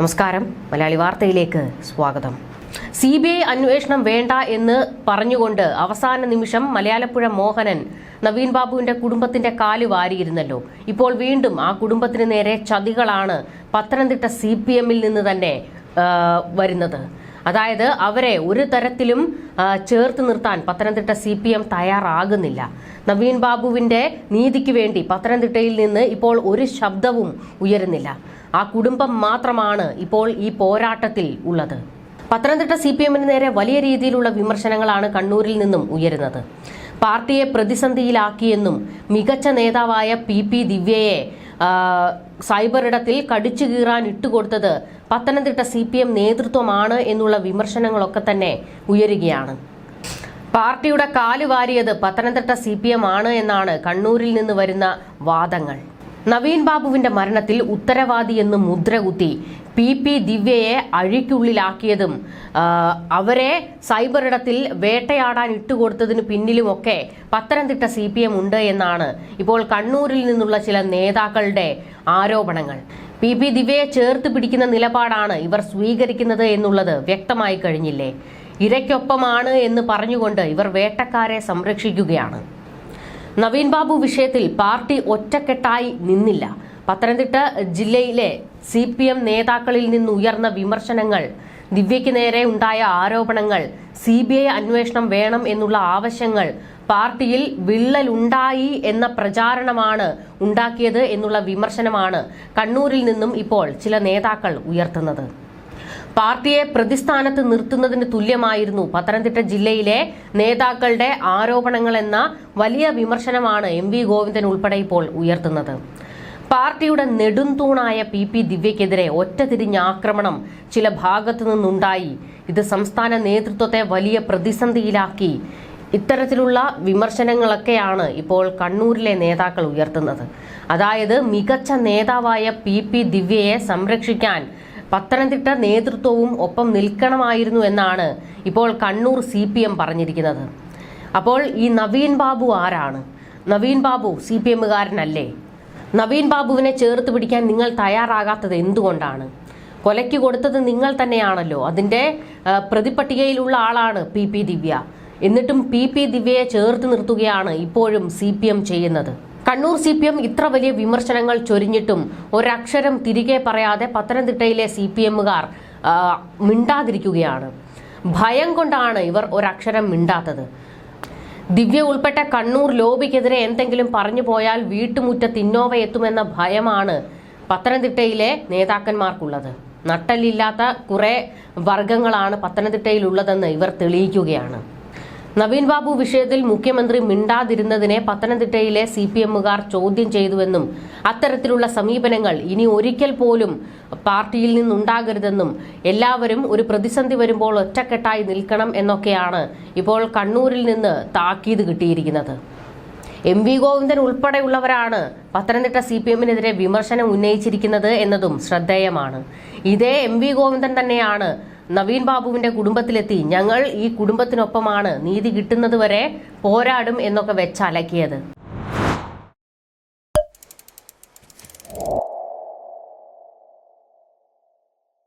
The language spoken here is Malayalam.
നമസ്കാരം. മലയാളി വാർത്തയിലേക്ക് സ്വാഗതം. സി ബി ഐ അന്വേഷണം വേണ്ട എന്ന് പറഞ്ഞുകൊണ്ട് അവസാന നിമിഷം മലയാളപ്പുഴ മോഹനൻ നവീൻ ബാബുവിന്റെ കുടുംബത്തിന്റെ കാൽ വാരിയിരുന്നല്ലോ. ഇപ്പോൾ വീണ്ടും ആ കുടുംബത്തിന് നേരെ ചതികളാണ് പത്തനംതിട്ട സി പി എമ്മിൽ നിന്ന് തന്നെ വരുന്നത്. അതായത് അവരെ ഒരു തരത്തിലും ചേർത്ത് നിർത്താൻ പത്തനംതിട്ട സി പി എം തയ്യാറാകുന്നില്ല. നവീൻ ബാബുവിന്റെ നീതിക്ക് വേണ്ടി പത്തനംതിട്ടയിൽ നിന്ന് ഇപ്പോൾ ഒരു ശബ്ദവും ഉയരുന്നില്ല. ആ കുടുംബം മാത്രമാണ് ഇപ്പോൾ ഈ പോരാട്ടത്തിൽ ഉള്ളത്. പത്തനംതിട്ട സി പി എമ്മിന് നേരെ വലിയ രീതിയിലുള്ള വിമർശനങ്ങളാണ് കണ്ണൂരിൽ നിന്നും ഉയരുന്നത്. പാർട്ടിയെ പ്രതിസന്ധിയിലാക്കിയെന്നും മികച്ച നേതാവായ പി പി ദിവ്യയെ സൈബർ ഇടത്തിൽ കടിച്ചു കീറാൻ ഇട്ടുകൊടുത്തത് പത്തനംതിട്ട സി പി എം നേതൃത്വമാണ് എന്നുള്ള വിമർശനങ്ങളൊക്കെ തന്നെ ഉയരുകയാണ്. പാർട്ടിയുടെ കാലുവാരിയത് പത്തനംതിട്ട സി പി എം ആണ് എന്നാണ് കണ്ണൂരിൽ നിന്ന് വരുന്ന വാദങ്ങൾ. നവീൻ ബാബുവിന്റെ മരണത്തിൽ ഉത്തരവാദി എന്ന് മുദ്രകുത്തി പി പി ദിവ്യയെ അഴിക്കുള്ളിലാക്കിയതും അവരെ സൈബർ ഇടത്തിൽ വേട്ടയാടാൻ ഇട്ടുകൊടുത്തതിന് പിന്നിലുമൊക്കെ പത്തനംതിട്ട സി പി എം ഉണ്ട് എന്നാണ് ഇപ്പോൾ കണ്ണൂരിൽ നിന്നുള്ള ചില നേതാക്കളുടെ ആരോപണങ്ങൾ. പി പി ദിവ്യയെ ചേർത്ത് പിടിക്കുന്ന നിലപാടാണ് ഇവർ സ്വീകരിക്കുന്നത് എന്നുള്ളത് വ്യക്തമായി കഴിഞ്ഞില്ലേ? ഇരയ്ക്കൊപ്പമാണ് എന്ന് പറഞ്ഞുകൊണ്ട് ഇവർ വേട്ടക്കാരെ സംരക്ഷിക്കുകയാണ്. നവീൻ ബാബു വിഷയത്തിൽ പാർട്ടി ഒറ്റക്കെട്ടായി നിന്നില്ല. പത്തനംതിട്ട ജില്ലയിലെ സി പി എം നേതാക്കളിൽ നിന്നുയർന്ന വിമർശനങ്ങൾ ദിവ്യയ്ക്ക് നേരെ ഉണ്ടായ ആരോപണങ്ങൾ സി ബി ഐ അന്വേഷണം വേണം എന്നുള്ള ആവശ്യങ്ങൾ പാർട്ടിയിൽ വിള്ളലുണ്ടായി എന്ന പ്രചാരണമാണ് ഉണ്ടാക്കിയത് എന്നുള്ള വിമർശനമാണ് കണ്ണൂരിൽ നിന്നും ഇപ്പോൾ ചില നേതാക്കൾ ഉയർത്തുന്നത്. പാർട്ടിയെ പ്രതിസ്ഥാനത്ത് നിർത്തുന്നതിന് തുല്യമായിരുന്നു പത്തനംതിട്ട ജില്ലയിലെ നേതാക്കളുടെ ആരോപണങ്ങളെന്ന വലിയ വിമർശനമാണ് എം വി ഗോവിന്ദൻ ഉൾപ്പെടെ ഇപ്പോൾ ഉയർത്തുന്നത്. പാർട്ടിയുടെ നെടുംതൂണായ പി പി ദിവ്യക്കെതിരെ ഒറ്റതിരിഞ്ഞ ആക്രമണം ചില ഭാഗത്തു നിന്നുണ്ടായി. ഇത് സംസ്ഥാന നേതൃത്വത്തെ വലിയ പ്രതിസന്ധിയിലാക്കി. ഇത്തരത്തിലുള്ള വിമർശനങ്ങളൊക്കെയാണ് ഇപ്പോൾ കണ്ണൂരിലെ നേതാക്കൾ ഉയർത്തുന്നത്. അതായത് മികച്ച നേതാവായ പി പി ദിവ്യയെ സംരക്ഷിക്കാൻ പത്തനംതിട്ട നേതൃത്വവും ഒപ്പം നിൽക്കണമായിരുന്നു എന്നാണ് ഇപ്പോൾ കണ്ണൂർ സി പി എം പറഞ്ഞിരിക്കുന്നത്. അപ്പോൾ ഈ നവീൻ ബാബു ആരാണ്? നവീൻ ബാബു സി പി എമ്മുകാരനല്ലേ? നവീൻ ബാബുവിനെ ചേർത്ത് പിടിക്കാൻ നിങ്ങൾ തയ്യാറാകാത്തത് എന്തുകൊണ്ടാണ്? കൊലയ്ക്ക് കൊടുത്തത് നിങ്ങൾ തന്നെയാണല്ലോ. അതിന്റെ പ്രതിപട്ടികയിലുള്ള ആളാണ് പി പി ദിവ്യ. എന്നിട്ടും പി പി ദിവ്യയെ ചേർത്ത് നിർത്തുകയാണ് ഇപ്പോഴും സി പി എം ചെയ്യുന്നത്. കണ്ണൂർ സി പി എം ഇത്ര വലിയ വിമർശനങ്ങൾ ചൊരിഞ്ഞിട്ടും ഒരക്ഷരം തിരികെ പറയാതെ പത്തനംതിട്ടയിലെ സി പി എമ്മുകാർ മിണ്ടാതിരിക്കുകയാണ്. ഭയം കൊണ്ടാണ് ഇവർ ഒരക്ഷരം മിണ്ടാത്തത്. ദിവ്യ ഉൾപ്പെട്ട കണ്ണൂർ ലോബിക്കെതിരെ എന്തെങ്കിലും പറഞ്ഞു പോയാൽ വീട്ടുമുറ്റത്ത് ഇന്നോവ എത്തുമെന്ന ഭയമാണ് പത്തനംതിട്ടയിലെ നേതാക്കന്മാർക്കുള്ളത്. നട്ടല്ലില്ലാത്ത കുറേ വർഗങ്ങളാണ് പത്തനംതിട്ടയിലുള്ളതെന്ന് ഇവർ തെളിയിക്കുകയാണ്. നവീൻ ബാബു വിഷയത്തിൽ മുഖ്യമന്ത്രി മിണ്ടാതിരുന്നതിനെ പത്തനംതിട്ടയിലെ സി പി എമ്മുകാർ ചോദ്യം ചെയ്തുവെന്നും അത്തരത്തിലുള്ള സമീപനങ്ങൾ ഇനി ഒരിക്കൽ പോലും പാർട്ടിയിൽ നിന്നുണ്ടാകരുതെന്നും എല്ലാവരും ഒരു പ്രതിസന്ധി വരുമ്പോൾ ഒറ്റക്കെട്ടായി നിൽക്കണം എന്നൊക്കെയാണ് ഇപ്പോൾ കണ്ണൂരിൽ നിന്ന് താക്കീത് കിട്ടിയിരിക്കുന്നത്. എം വി ഗോവിന്ദൻ ഉൾപ്പെടെയുള്ളവരാണ് പത്തനംതിട്ട സി പി എമ്മിനെതിരെ വിമർശനം ഉന്നയിച്ചിരിക്കുന്നത് എന്നതും ശ്രദ്ധേയമാണ്. ഇതേ എം വി ഗോവിന്ദൻ തന്നെയാണ് നവീൻ ബാബുവിന്റെ കുടുംബത്തിലെത്തി. ഞങ്ങൾ ഈ കുടുംബത്തിനൊപ്പമാണ് നീതി കിട്ടുന്നത് വരെ പോരാടും എന്നൊക്കെ വെച്ചലക്കിയത്